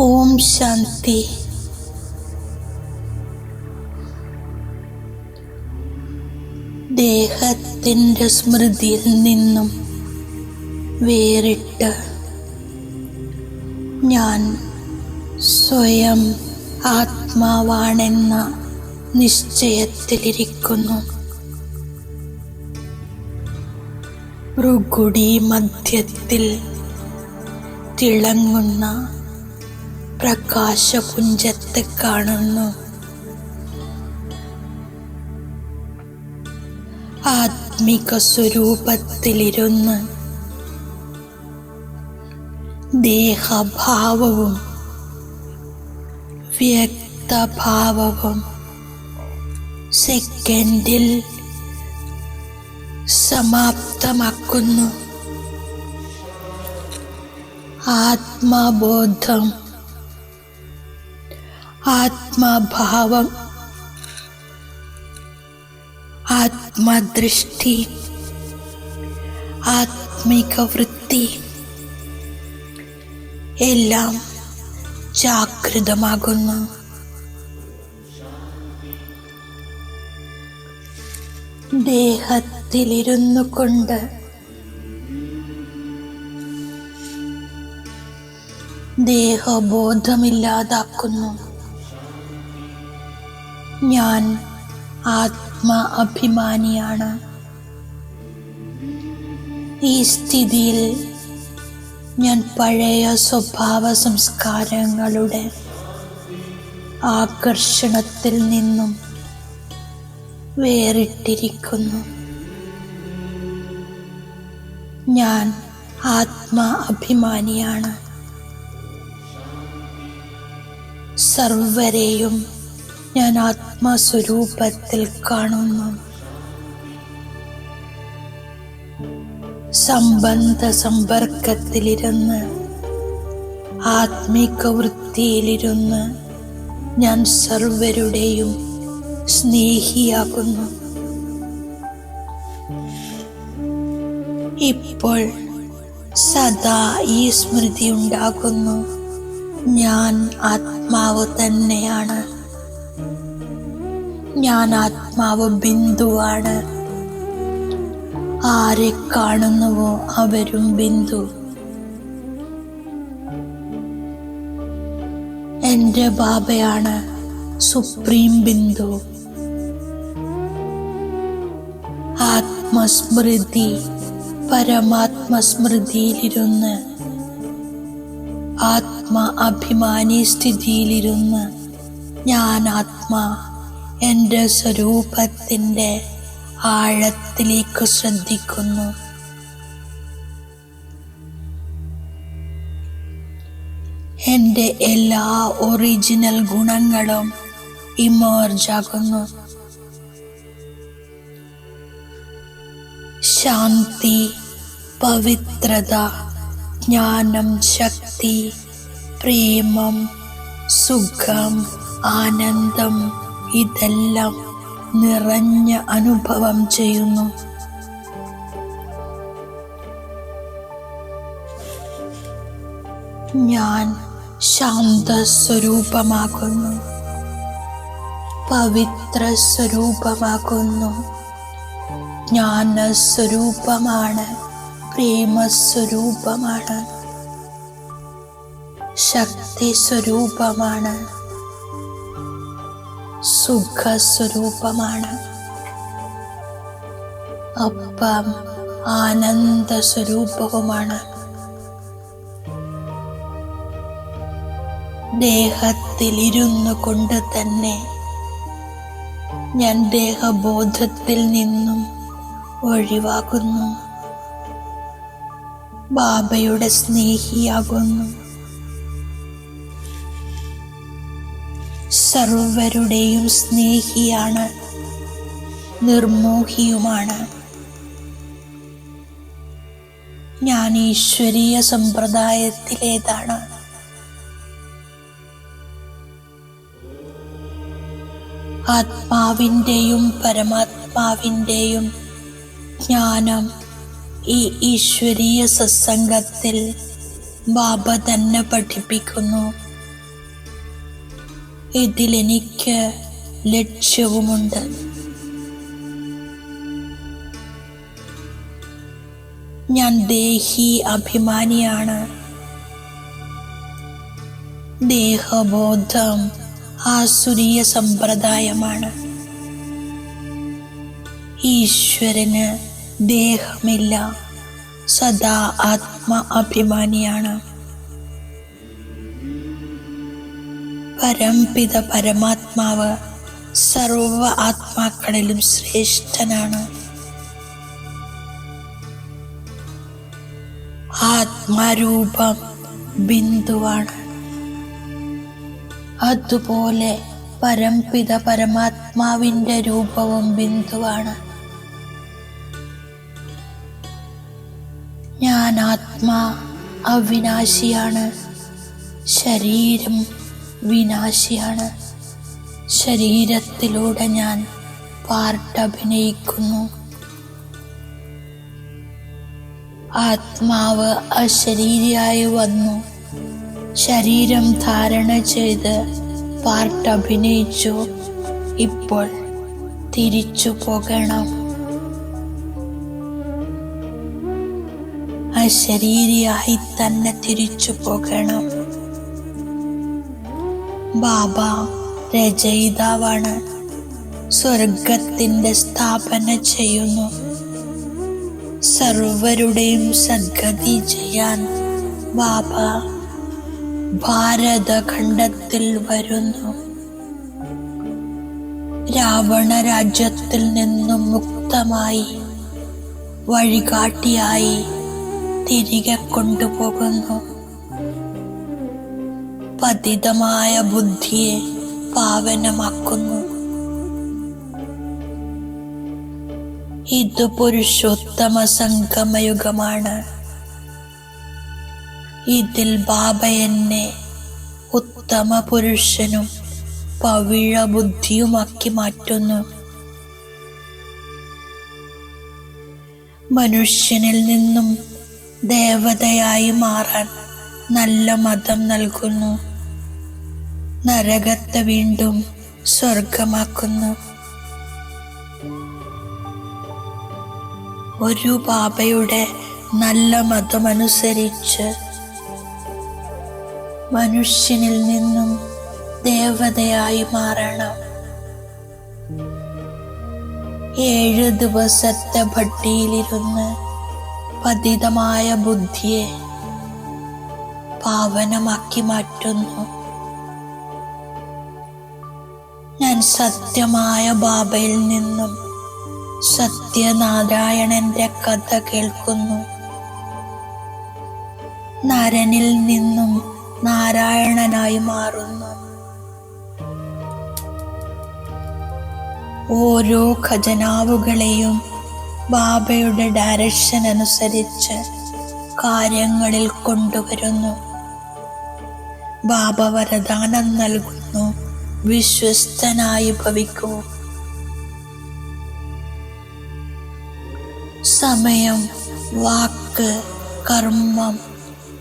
ഓം ശാന്തി. ദേഹത്തിന്റെ സ്മൃതിയിൽ നിന്നും വേറിട്ട് ഞാൻ സ്വയം ആത്മാവാണെന്ന നിശ്ചയത്തിലിരിക്കുന്നു. ഭൃഗുടി മധ്യത്തിൽ തിളങ്ങുന്ന പ്രകാശപുഞ്ചത്തെ കാണുന്നു. ആത്മിക സ്വരൂപത്തിലിരുന്ന് ദേഹഭാവവും വ്യക്തഭാവവും സെക്കൻഡിൽ സമാപ്തമാക്കുന്നു. ആത്മബോധം ആത്മഭാവം ആത്മദൃഷ്ടി ആത്മിക വൃത്തി എല്ലാം ജാഗൃതമാകുന്നു ദേഹത്തിലിരുന്നു കൊണ്ട് ദേഹബോധമില്ലാതാക്കുന്നു. ഞാൻ ആത്മ അഭിമാനിയാണ്. ഈ സ്ഥിതിയിൽ ഞാൻ പഴയ സ്വഭാവ സംസ്കാരങ്ങളുടെ ആകർഷണത്തിൽ നിന്നും വേറിട്ടിരിക്കുന്നു. ഞാൻ ആത്മ അഭിമാനിയാണ്. സർവരെയും ഞാൻ ആത്മസ്വരൂപത്തിൽ കാണുന്നു. സംബന്ധ സമ്പർക്കത്തിലിരുന്ന് ആത്മീക വൃത്തിയിലിരുന്ന് ഞാൻ സർവരുടെയും സ്നേഹിയാകുന്നു. ഇപ്പോൾ സദാ ഈ സ്മൃതി ഉണ്ടാകുന്നു ഞാൻ ആത്മാവ് തന്നെയാണ്. ഞാൻ ആത്മാവ് ബിന്ദുവാണ്. ആരെ കാണുന്നുവോ അവരും ബിന്ദു. എന്റെ ബാബയാണ് സുപ്രീം ബിന്ദു. ആത്മസ്മൃതി പരമാത്മസ്മൃതിയിലിരുന്ന് ആത്മ അഭിമാനി സ്ഥിതിയിലിരുന്ന് ഞാൻ ആത്മാ എന്റെ സ്വരൂപത്തിന്റെ ആഴത്തിലേക്ക് ശ്രദ്ധിക്കുന്നു. എന്റെ എല്ലാ ഒറിജിനൽ ഗുണങ്ങളും ഇമോർജാകുന്നു. ശാന്തി പവിത്രത ജ്ഞാനം ശക്തി പ്രേമം സുഖം ആനന്ദം ഇതെല്ലാം നിറഞ്ഞ അനുഭവം ചെയ്യുന്നു. ഞാൻ ശാന്തസ്വരൂപമാകുന്നു. പവിത്ര സ്വരൂപമാകുന്നു ജ്ഞാനസ്വരൂപമാണ് പ്രേമസ്വരൂപമാണ് ശക്തി സ്വരൂപമാണ് സുഖസ്വരൂപമാണ്. അപ്പം ആനന്ദ സ്വരൂപവുമാണ് ദേഹത്തിലിരുന്നു കൊണ്ട് തന്നെ ഞാൻ ദേഹബോധത്തിൽ നിന്നും ഒഴിവാകുന്നു. ബാബയുടെ സ്നേഹിയാകുന്നു. സർവരുടെയും സ്നേഹിയാണ് നിർമോഹിയുമാണ്. ഞാൻ ഈശ്വരീയ സമ്പ്രദായത്തിലേതാണ്. ആത്മാവിന്റെയും പരമാത്മാവിന്റെയും ജ്ഞാനം ഈ ഈശ്വരീയ സത്സംഗത്തിൽ ബാബ തന്നെ പഠിപ്പിക്കുന്നു. ഇതിലെനിക്ക് ലക്ഷ്യവുമുണ്ട്. ഞാൻ ദേഹി അഭിമാനിയാണ്. ദേഹബോധം ആസുരീയ സമ്പ്രദായമാണ്. ഈശ്വരന് ദേഹമില്ല സദാ ആത്മ അഭിമാനിയാണ്. പരംപിത പരമാത്മാവ് സർവ ആത്മാക്കളിലും ശ്രേഷ്ഠനാണ്. ആത്മാരൂപം ബിന്ദുവാണ്. അതുപോലെ പരംപിത പരമാത്മാവിന്റെ രൂപവും ബിന്ദുവാണ്. ഞാൻ ആത്മാ അവിനാശിയാണ്. ശരീരം വിനാശിയാണ്. ശരീരത്തിലൂടെ ഞാൻ പാർട്ട് അഭിനയിക്കുന്നു ആത്മാവ് അശരീരിയായി വന്നു. ശരീരം ധാരണ ചെയ്ത് പാർട്ട് അഭിനയിച്ചു ഇപ്പോൾ തിരിച്ചു പോകണം. അശരീരിയായി തന്നെ തിരിച്ചു പോകണം. ബാബ രചയിതാവാണ്. സ്വർഗത്തിന്റെ സ്ഥാപന ചെയ്യുന്നു. സർവരുടെയും സദ്ഗതി ചെയ്യാൻ ബാബ ഭാരതഖണ്ഡത്തിൽ വരുന്നു. രാവണ രാജ്യത്തിൽ നിന്നും മുക്തമായി വഴികാട്ടിയായി തിരികെ കൊണ്ടുപോകുന്നു. പതിതമായ ബുദ്ധിയെ പാവനമാക്കുന്നു. ഇത് പുരുഷോത്തമ സംഗമയുഗമാണ്. ഇതിൽ ബാബ എന്നെ ഉത്തമ പുരുഷനും പവിഴ ബുദ്ധിയുമാക്കി മാറ്റുന്നു. മനുഷ്യനിൽ നിന്നും ദേവതയായി മാറാൻ നല്ല മതം നൽകുന്നു. നരകത്തെ വീണ്ടും സ്വർഗമാക്കുന്നു ഒരു ബാബയുടെ നല്ല മതമനുസരിച്ച് മനുഷ്യനിൽ നിന്നും ദേവതയായി മാറണം. ഏഴ് ദിവസത്തെ ഭട്ടിയിലിരുന്ന് പതിതമായ ബുദ്ധിയെ പാവനമാക്കി മാറ്റുന്നു. സത്യമായ ബാബയിൽ നിന്നും സത്യനാരായണന്റെ കഥ കേൾക്കുന്നു. നരനിൽ നിന്നും നാരായണനായി മാറുന്നു. ഓരോ ഖജനാവുകളെയും ബാബയുടെ ഡയറക്ഷൻ അനുസരിച്ച് കാര്യങ്ങളിൽ കൊണ്ടുവരുന്നു. ബാബ വരദാനം നൽകുന്നു. വിശ്വസ്തനായി ഭവിക്കൂ. സമയം വാക്ക് കർമ്മം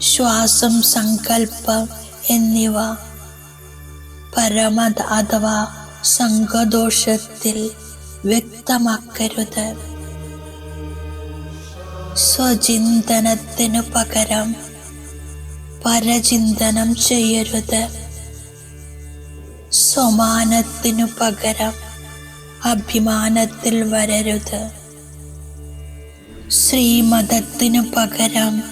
ശ്വാസം സങ്കല്പം എന്നിവ പരമ അഥവാ സംഘദോഷത്തിൽ വ്യക്തമാക്കരുത്. സ്വചിന്തനത്തിനു പകരം പരചിന്തനം ചെയ്യരുത്. സ്വമാനത്തിനു പകരം അഭിമാനത്തിൽ വരരുത്. ശ്രീമതത്തിനു പകരം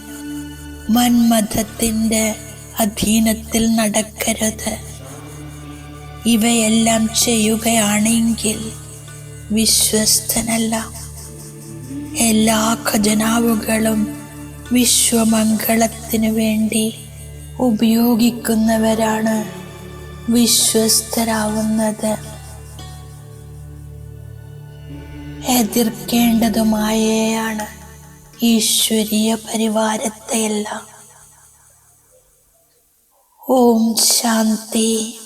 മന്മതത്തിന്റെ അധീനത്തിൽ നടക്കരുത്. ഇവയെല്ലാം ചെയ്യുകയാണെങ്കിൽ വിശ്വസ്തനല്ല. എല്ലാ ഖജനാവുകളും വിശ്വമംഗളത്തിനു വേണ്ടി ഉപയോഗിക്കുന്നവരാണ് വിശ്വസ്തരാവുന്നത്. എതിർക്കേണ്ടതുമായാണ് ഈശ്വരീയ പരിവാരത്തെയെല്ലാം. ഓം ശാന്തി.